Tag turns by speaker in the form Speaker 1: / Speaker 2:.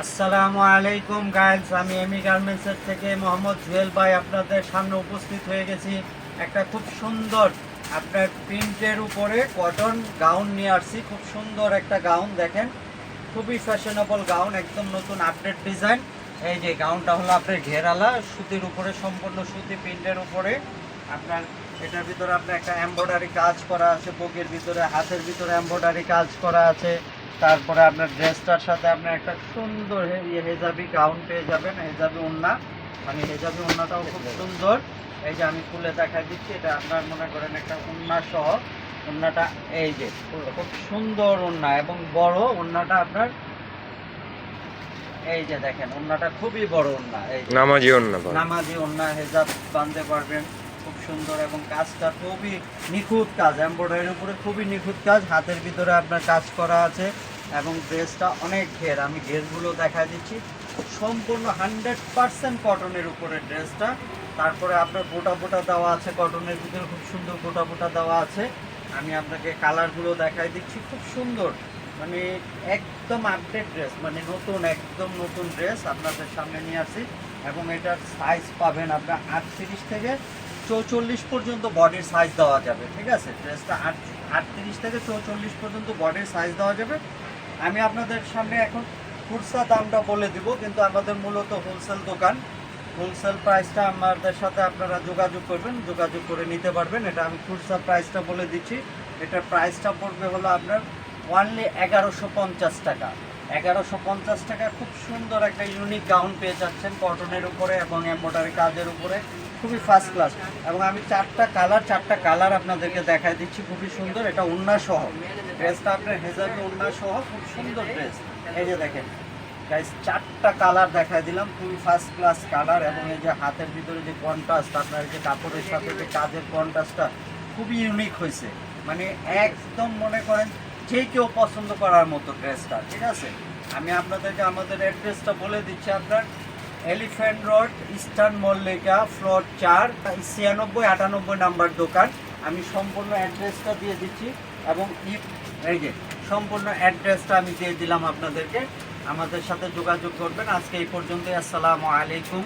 Speaker 1: আসসালামু আলাইকুম গাইজ আমি এমি গার্মেন্টসের থেকে মোহাম্মদ জুয়েল ভাই আপনাদের সামনে উপস্থিত হয়ে গেছি। একটা খুব সুন্দর আপনার প্রিন্টের উপরে কটন গাউন নিয়ে আসছি। খুব সুন্দর একটা গাউন দেখেন। খুবই ফ্যাশনেবল গাউন একদম নতুন আপডেট ডিজাইন এই যে গাউনটা হলো আপনার ঘেরালা, সুতির উপরে, সম্পূর্ণ সুতি প্রিন্টের উপরে। আপনার এটার ভিতরে আপনার একটা এমব্রয়ডারি কাজ করা আছে বুকের ভিতরে, হাতের ভিতরে এমব্রয়ডারি কাজ করা আছে। তারপরে আপনার ড্রেসটার সাথে আপনার একটা সুন্দর ইয়ে হেজাবি গাউন পেয়ে যাবেন হেজাবি ওন্না। মানে হেজাবি ওন্নাটাও খুব সুন্দর। এই যে আমি খুলে দেখাই দিচ্ছি এটা আপনার মনে করেন একটা ওন্না সহ। ওন্নাটা এই যে খুব সুন্দর ওন্না এবং বড় ওন্নাটা আপনার এই যে দেখেন ওন্নাটা খুবই বড় ওন্না। এই।
Speaker 2: নামাজি অন্য
Speaker 1: নামাজি ওন্না হেজাব বাঁধতে পারবেন। সুন্দর এবং কাজটা খুবই নিখুঁত কাজ। এমব্রয়ডারির উপরে খুবই নিখুঁত কাজ। হাতের ভিতরে আপনার কাজ করা আছে এবং ড্রেসটা অনেক ঘের। আমি ঘেরগুলো দেখা দিচ্ছি। সম্পূর্ণ হান্ড্রেড পার্সেন্ট কটনের উপরে ড্রেসটা তারপরে আপনার গোটা গোটা দেওয়া আছে কটনের ভিতরে। খুব সুন্দর গোটা গোটা দেওয়া আছে। আমি আপনাকে কালারগুলো দেখাই দিচ্ছি। খুব সুন্দর। মানে একদম আপডেট ড্রেস মানে নতুন, একদম নতুন ড্রেস আপনাদের সামনে নিয়ে আসি এবং এটার সাইজ পাবেন আপনার আটত্রিশ থেকে চৌচল্লিশ পর্যন্ত বডির সাইজ দেওয়া যাবে, ঠিক আছে? ড্রেসটা আট, আটত্রিশ থেকে চৌচল্লিশ পর্যন্ত বডির সাইজ দেওয়া যাবে। আমি আপনাদের সামনে এখন খুচরা দামটা বলে দিব, কিন্তু আমাদের মূলত হোলসেল দোকান। হোলসেল প্রাইসটা আমাদের সাথে আপনারা যোগাযোগ করবেন, যোগাযোগ করে নিতে পারবেন। এটা আমি খুচরা প্রাইসটা বলে দিচ্ছি। এটার প্রাইসটা পড়বে হলো আপনার ওয়ানলি এগারোশো পঞ্চাশ টাকা। এগারোশো পঞ্চাশ টাকা খুব সুন্দর একটা ইউনিক গাউন পেয়ে যাচ্ছেন কটনের উপরে এবং এম্ব্রয়ডারি কাজের উপরে। খুবই ফার্স্ট ক্লাস এবং আমি চারটা কালার চারটা কালার আপনাদেরকে দেখাই দিচ্ছি, খুবই সুন্দর। এটা উন্না সহ। ড্রেসটা আপনার হেজাবি উন্না সহ, খুব সুন্দর ড্রেস এই যে দেখেন গাইস চারটা কালার দেখাই দিলাম, খুবই ফার্স্ট ক্লাস কালার এবং এই যে হাতের ভিতরে যে কন্ট্রাস্ট আপনার যে কাপড়ের সাথে যে কাজের কন্ট্রাস্টটা খুবই ইউনিক হয়েছে। মানে একদম মনে করেন যে কেউ পছন্দ করার মতো ড্রেসটা ঠিক আছে? আমি আপনাদেরকে আমাদের অ্যাড্রেসটা বলে দিচ্ছি আপনার। Elephant road, eastern Mallika, floor চার, ছিয়ানব্বই, আটানব্বই নাম্বার দোকান। আমি সম্পূর্ণ অ্যাড্রেসটা দিয়ে দিচ্ছি এবং ইফ এই যে, সম্পূর্ণ অ্যাড্রেসটা আমি দিয়ে দিলাম আপনাদেরকে। আমাদের সাথে যোগাযোগ করবেন। আজকে এই পর্যন্তই। আসসালামু আলাইকুম।